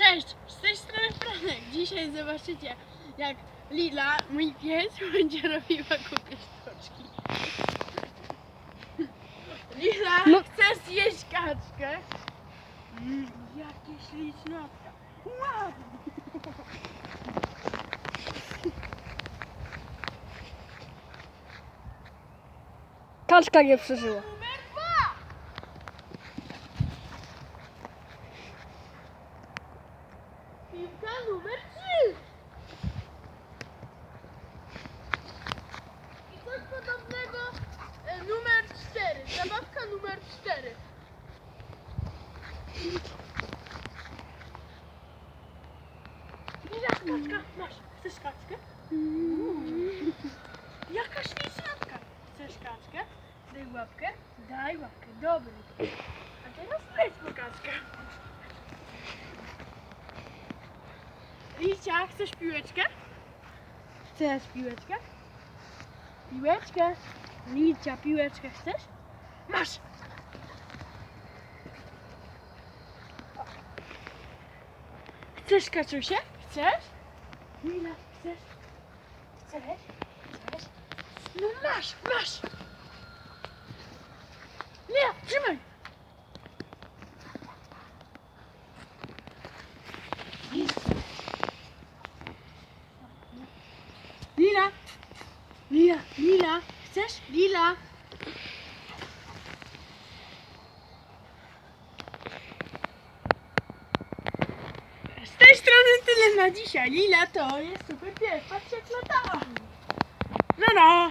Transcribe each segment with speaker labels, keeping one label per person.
Speaker 1: Cześć, z tej strony Franek. Dzisiaj zobaczycie, jak Lila, mój pies, będzie robiła głupie sztuczki. Lila,
Speaker 2: No.
Speaker 1: chcesz zjeść kaczkę? Mm, jakie ślicznotka. Wow!
Speaker 2: Kaczka nie przeżyła.
Speaker 1: Numer trzy! I coś podobnego e, numer cztery. Zabawka numer cztery. Lila, kaczka, masz. Chcesz kaczkę? Jaka ślicznotka! Chcesz kaczkę? Daj łapkę. Daj łapkę. Dobry. A teraz Licia, chcesz piłeczkę? Chcesz piłeczkę? Piłeczkę. Licia, piłeczkę chcesz? Masz! Chcesz kaczusie? Chcesz? Lila, chcesz? Chcesz? Chcesz? No masz, masz! Lila, trzymaj! Lila! Lila, chcesz? Lila! Z tej strony tyle na dzisiaj. Lila to jest super pies. Patrzcie jak lata. No no.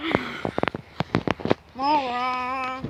Speaker 1: Mała.